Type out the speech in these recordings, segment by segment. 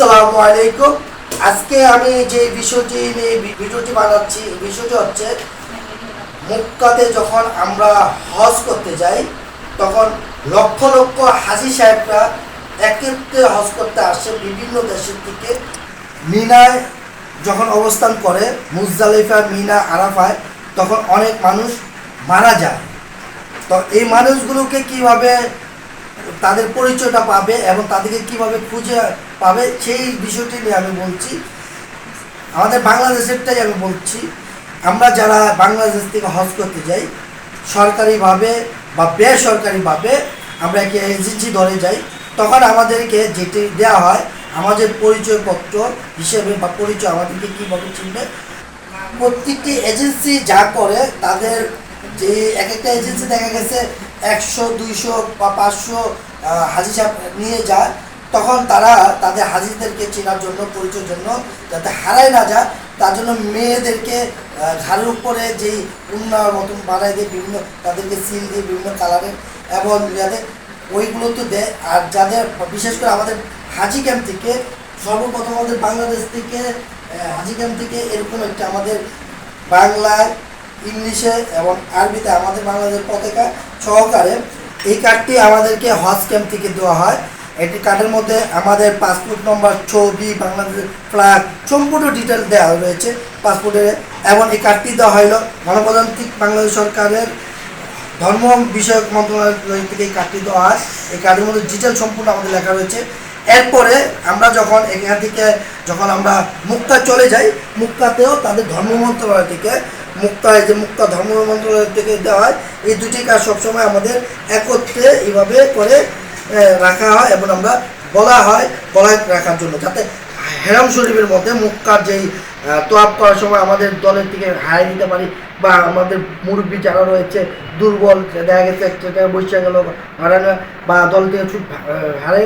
আসসালামু আলাইকুম। আজকে আমি যে বিষয়টি নিয়ে ভিডিওটি বানাচ্ছি বিষয়টি হচ্ছে মক্কাতে যখন আমরা হজ করতে যাই, তখন লক্ষ লক্ষ হাজি সাহেবরা একত্রে হজ করতে আসে বিভিন্ন দেশের থেকে। মিনায় যখন অবস্থান করে, মুজদালিফা, মিনা, আরাফায়, তখন অনেক মানুষ মারা যায়। তো এই মানুষগুলোকে কীভাবে তাদের পরিচয়টা পাবে এবং তাদেরকে কীভাবে খুঁজে পাবে, সেই বিষয়টি নিয়ে আমি বলছি। আমাদের বাংলাদেশেরটাই আমি বলছি, আমরা যারা বাংলাদেশ থেকে হজ করতে যাই, সরকারিভাবে বা বেসরকারিভাবে আমরা একে এজেন্সি ধরে যাই, তখন আমাদেরকে যেটি দেওয়া হয়, আমাদের পরিচয়পত্র হিসেবে বা পরিচয় আমাদেরকে কীভাবে চিনবে, প্রত্যেকটি এজেন্সি যা করে, তাদের যে এক একটা এজেন্সি দেখা গেছে একশো, দুইশো বা পাঁচশো হাজি নিয়ে যায়, তখন তারা তাদের হাজিদেরকে চেনার জন্য, পরিচয়ের জন্য যাতে হারায় না যায়, তার জন্য মেয়েদেরকে ঘাড়ের উপরে যেই উন্নয়ন মতন বানায় দিয়ে বিভিন্ন, তাদেরকে সিল দিয়ে বিভিন্ন কালারের এবং যাতে ওইগুলো তো দেয়। আর যাদের, বিশেষ করে আমাদের হাজি ক্যাম্প থেকে, সর্বপ্রথম আমাদের বাংলাদেশ থেকে হাজি ক্যাম্প থেকে এরকম একটা আমাদের বাংলায় ইংলিশে এবং আরবিতে আমাদের বাংলাদেশের পতাকা সহকারে এই কার্ডটি আমাদেরকে হজ ক্যাম্প থেকে দেওয়া হয়। এটি কার্ডের মধ্যে আমাদের পাসপোর্ট নম্বর, ছবি, বাংলাদেশের ফ্ল্যাগ সম্পূর্ণ ডিটেল দেওয়া রয়েছে পাসপোর্টের। এবং এই কার্ডটি দেওয়া হলো গণপ্রজাতান্ত্রিক বাংলাদেশ সরকারের ধর্ম বিষয়ক মন্ত্রণালয় থেকে এই কার্ডটি দেওয়া হয়। এই কার্ডের মধ্যে ডিটেল সম্পূর্ণ আমাদের লেখা রয়েছে। এরপরে আমরা যখন এখান থেকে যখন আমরা মুক্তা চলে যাই, মুক্তাতেও তাদের ধর্ম মন্ত্রণালয় থেকে মুক্তা এই যে মুক্তা ধর্ম মন্ত্রণালয় থেকে দেওয়া হয়, এই দুটি কাজ সবসময় আমাদের একত্রে এইভাবে করে রাখা হয় এবং আমরা বলা হয় গলায় রাখার জন্য। যাতে হেরাম শরীফের মধ্যে মুক্কার যেই তোয়াপ করার সময় আমাদের দলের থেকে হারিয়ে নিতে পারি বা আমাদের মুরব্বী যারা রয়েছে, দুর্বল দেখা গেছে একটা বসে গেল হারানো বা দল থেকে ছুট হারাই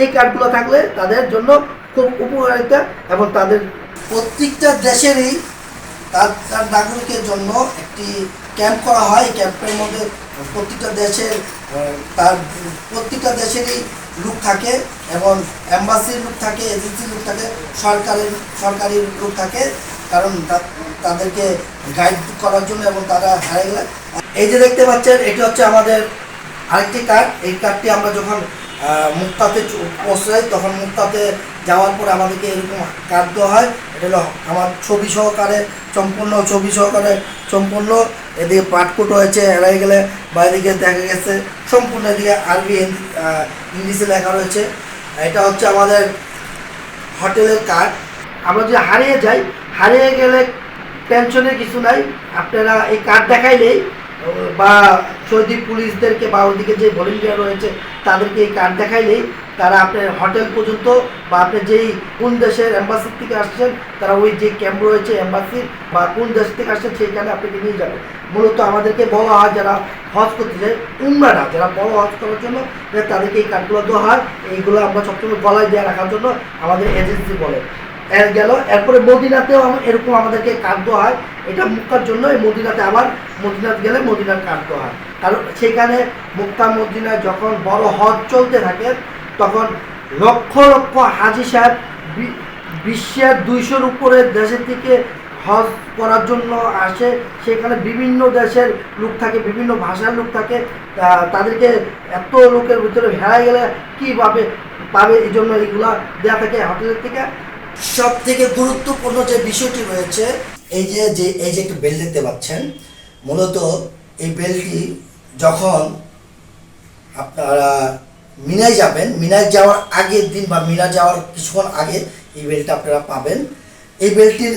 এই কার্ডগুলো থাকলে তাদের জন্য খুব উপকারিতা এবং তাদের প্রত্যেকটা দেশেরই তার তার নাগরিকের জন্য একটি ক্যাম্প করা হয়। ক্যাম্পের মধ্যে প্রত্যেকটা দেশের তার প্রত্যেকটা দেশেরই লোক থাকে এবং অ্যাম্বাসির লোক থাকে, এজেন্সির লোক থাকে, সরকারের, সরকারি লোক থাকে। কারণ তাদেরকে গাইড করার জন্য এবং তারা হারিয়ে গেলে। এই যে দেখতে পাচ্ছেন, এটি হচ্ছে আমাদের আরেকটি কার্ড এই কার্ডটি আমরা যখন মুক্তাতে পৌঁছাই, তখন মুক্তাতে যাওয়ার পরে আমাদেরকে এরকম কার্ড দেওয়া হয়। এটা হলো আমার ছবি সহকারে, সম্পূর্ণ ছবি সহকারে, সম্পূর্ণ। এদিকে পাটকুট হয়েছে, এড়াই গেলে বা এদিকে দেখা গেছে, সম্পূর্ণ এদিকে আরবি ইংলিশে লেখা রয়েছে। এটা হচ্ছে আমাদের হোটেলের কার্ড। আমরা যদি হারিয়ে যাই, হারিয়ে গেলে টেনশনের কিছু নাই। আপনারা এই কার্ড দেখাইলেই বা সৌদি পুলিশদেরকে বা ওদিকে যে ভলেন্টিয়ার রয়েছে, তাদেরকে এই কার্ড দেখাইলেই তারা আপনার হোটেল পর্যন্ত বা আপনি যেই কোন দেশের অ্যাম্বাসির থেকে আসছেন, তারা ওই যে ক্যাম্প রয়েছে অ্যাম্বাসির বা কোন দেশ থেকে আসছেন সেইখানে আপনাকে নিয়ে যাবে। মূলত আমাদেরকে বলা হয় যারা হজ করতে যায় উমরারা যারা বড় হজ করার জন্য, তাদেরকে এই কার্ডগুলো দেওয়া হয়। এইগুলো আমরা সবসময় গলায় দিয়ে রাখার জন্য আমাদের এজেন্সি বলে। গেল। এরপরে মদিনাতেও এরকম আমাদেরকে কার্ড হয়। এটা মুক্তার জন্য এই মদিনাতে আবার মদিনাতে গেলে মদিনার কার্ড হয়। কারণ সেখানে মুক্তা মদিনায় যখন বড় হজ চলতে থাকে, তখন লক্ষ লক্ষ হাজি সাহেব বিশ্বের দুইশোর উপরে দেশের থেকে হজ করার জন্য আসে। সেখানে বিভিন্ন দেশের লোক থাকে, বিভিন্ন ভাষার লোক থাকে। তাদেরকে এত লোকের ভিতরে হেরাই গেলে কীভাবে পাবে? এই জন্য এইগুলা দেওয়া থাকে হোটেলের থেকে। সব থেকে গুরুত্বপূর্ণ যে বিষয়টি রয়েছে, এই যে যে, এই যে একটা বেল দেখতে পাচ্ছেন, মূলত এই বেলটি যখন আপনারা মিনায় যাবেন, মিনায় যাওয়ার আগের দিন বা মিনা যাওয়ার কিছুক্ষণ আগে এই বেলটা আপনারা পাবেন। এই বেলটির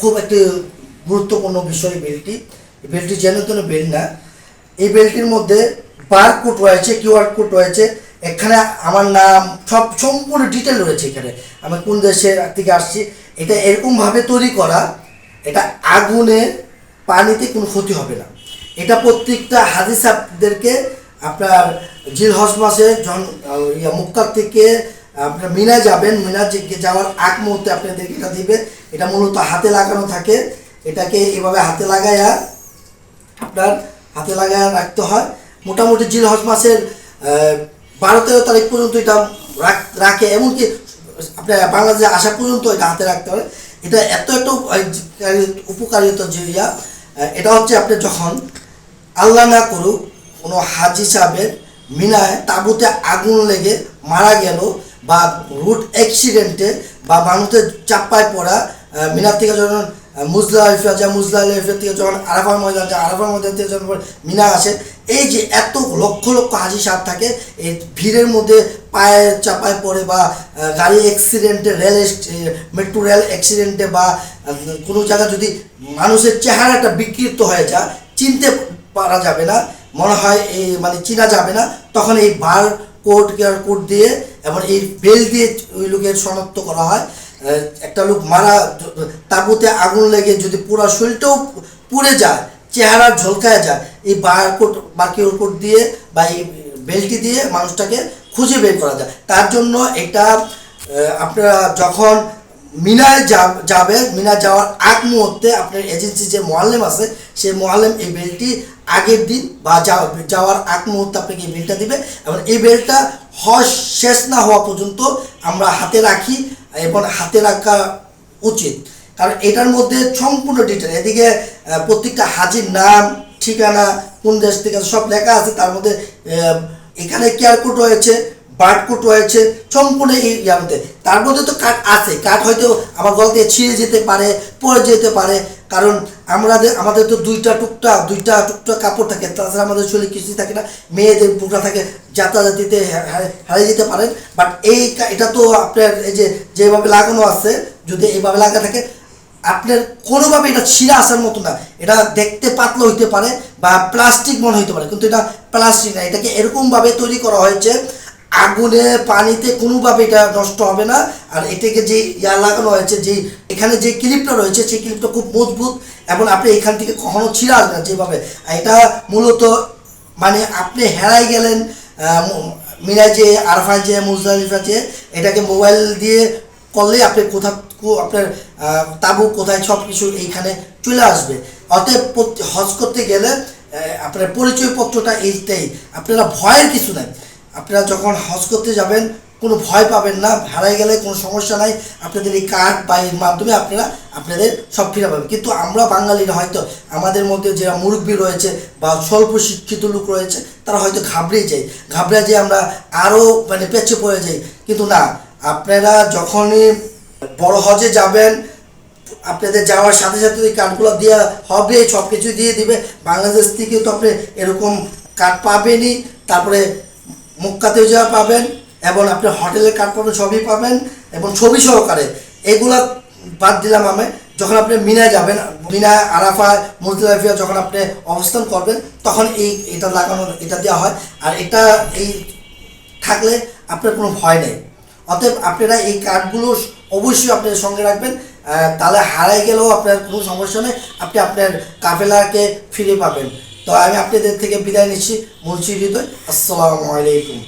খুব একটি গুরুত্বপূর্ণ বিষয় বেলটি। এই বেলটি যেন তেন বেল না, এই বেলটির মধ্যে বার কোড রয়েছে কিউআর কোড রয়েছে। এখানে আমার নাম সব সম্পূর্ণ ডিটেল রয়েছে এখানে। আমি কোন দেশের থেকে আসছি এটা এরকমভাবে তৈরি করা এটা আগুনে পানিতে কোনো ক্ষতি হবে না। এটা প্রত্যেকটা হাদিস সাহেবদেরকে আপনার জিল হজ মাসে জন ইয়া মুক্তার থেকে আপনার মিনা যাবেন মিনা যাওয়ার আগ মুহূর্তে আপনাদেরকে এটা দিবে। এটা মূলত হাতে লাগানো থাকে। এটাকে এভাবে হাতে লাগাইয়া আপনার হাতে লাগায় রাখতে হয়। মোটামুটি জিল হজ মাসের আহ, বারো তেরো তারিখ পর্যন্ত এটা রাখ- এমনকি আপনার বাংলাদেশে আসা পর্যন্ত এটা হাতে রাখতে হবে। এটা এত এত উপকারী- উপকারিতা যে ইয়া এটা হচ্ছে আপনি যখন আল্লাহ না করুক, কোনো হাজি সাহেবের মিনায় তাঁবুতে আগুন লেগে মারা গেল বা রুট অ্যাক্সিডেন্টে বা মানুষের চাপ্পায় পড়া মিনার থেকে যখন মুজলাইফা যায় মুজলাইফা থেকে যখন আরাফার ময়দান যায় আরাফার ময়দান থেকে যখন মিনা আসে এই যে এত লক্ষ লক্ষ হাজি সাহেব থাকে, এই ভিড়ের মধ্যে পায়ে চাপায় পড়ে বা গাড়ি অ্যাক্সিডেন্টে রেল মেট্রো রেল অ্যাক্সিডেন্টে বা কোনো জায়গায় যদি মানুষের চেহারাটা বিকৃত হয়ে যায়, চিনতে পারা যাবে না, মনে হয় এই মানে চিনা যাবে না, তখন এই বার কোড কেয়ার কোড দিয়ে এবং এই বেল দিয়ে ওই লোকের শনাক্ত করা হয়। একটা লোক মারা, তাঁবুতে আগুন লেগে যদি পুরো শরীরটাও পুড়ে যায় চেহারা ঝলকায় যায়। এই বার কোড বা কিউর কোড দিয়ে বা এই বেলটি দিয়ে মানুষটাকে খুঁজে বের করা যায়। তার জন্য এটা আপনারা যখন মিনায় যাবে মিনা যাওয়ার আগ মুহূর্তে আপনার এজেন্সি যে মোয়াল্লেম আছে, সেই মোয়াল্লেম এই বেলটি আগের দিন বা যাওয়া- যাওয়ার আগ মুহূর্তে আপনাকে এই বেলটা দিবে এবং এই বেলটা হজ শেষ না হওয়া পর্যন্ত আমরা হাতে রাখি এবং হাতে রাখা উচিত। কারণ এটার মধ্যে সম্পূর্ণ ডিটেল এদিকে প্রত্যেকটা হাজির নাম, ঠিকানা, কোন দেশ থেকে সব লেখা আছে, তার মধ্যে এখানে কেয়ার কোড রয়েছে বার্ডকোড রয়েছে, সম্পূর্ণ এই ইয়ার মধ্যে তার মধ্যে তো কাঠ আছে। কাঠ হয়তো আমার গল থেকে ছিঁড়ে যেতে পারে, পড়ে যেতে পারে। কারণ আমাদের আমাদের তো দুইটা টুকটা দুইটা টুকটা কাপড় থাকে। তাছাড়া আমাদের শরীরে কিছুই থাকে না। মেয়েদের টুকরা থাকে যাতায়াতিতে হারিয়ে যেতে পারেন। বাট এই এটা তো আপনার এই যে, যেভাবে লাগানো আছে, যদি এইভাবে লাগা থাকে আপনার কোনোভাবে এটা ছিঁড়ে আসার মতো না। এটা দেখতে পাতলা হইতে পারে বা প্লাস্টিক মনে হইতে পারে কিন্তু এটা প্লাস্টিক না। এটাকে এরকমভাবে তৈরি করা হয়েছে আগুনে পানিতে কোনোভাবে এটা নষ্ট হবে না। আর এটাকে যে ইয়া লাগানো হয়েছে যে এখানে যে ক্লিপটা রয়েছে সেই ক্লিপটা খুব মজবুত এবং আপনি এখান থেকে কখনো ছিঁড়ে আসবে না যেভাবে। এটা মূলত মানে আপনি হেরাই গেলেন আহ, ম- মিনায় যে আরফায় যে যে এটাকে মোবাইল দিয়ে করলেই আপনি কোথা কো- আপনার তাবু কোথায় সব কিছু এইখানে চলে আসবে। অতএব হজ করতে গেলে আপনার পরিচয়পত্রটা এইটাই। আপনারা ভয়ের কিছু নাই। আপনারা যখন হজ করতে যাবেন, কোনো ভয় পাবেন না, হারাই গেলে কোনো সমস্যা নাই। আপনাদের এই কার্ড বা এর মাধ্যমে আপনারা আপনাদের সব ফিরে পাবেন। কিন্তু আমরা বাঙালিরা হয়তো আমাদের মধ্যে যারা মুরব্বী রয়েছে বা স্বল্প শিক্ষিত লোক রয়েছে, তারা হয়তো ঘাবড়ে যায়। ঘাবড়ে যেয়ে আমরা আরও মানে পেছে পড়ে যাই। কিন্তু না, আপনারা যখনই বড় হজে যাবেন, আপনাদের যাওয়ার সাথে সাথে ওই কার্ডগুলো দেওয়া হবে সব কিছু দিয়ে দিবে। বাংলাদেশ থেকেও তো আপনি এরকম কার্ড পাবেনই। তারপরে মুক্কাতেও যাওয়া পাবেন এবং আপনি হোটেলের কার্ড পাবেন, সবই পাবেন এবং ছবি সহকারে। এগুলা বাদ দিলাম আমি। যখন আপনি মিনায় যাবেন, মিনা, আরাফা, মুজদালিফা যখন আপনি অবস্থান করবেন, তখন এই এটা লাগানো, এটা দেওয়া হয়। আর এটা এই থাকলে আপনার কোনো ভয় নেই। অতএব আপনারা এই কার্ডগুলো অবশ্যই আপনার সঙ্গে রাখবেন। তাহলে হারাই গেলেও আপনার কোনো সমস্যা নেই। আপনি আপনার কাফেলাকে ফিরে পাবেন। তো আমি আপনাদের থেকে বিদায় নিচ্ছি। মুন্সি হৃদয়। আসসালামু আলাইকুম।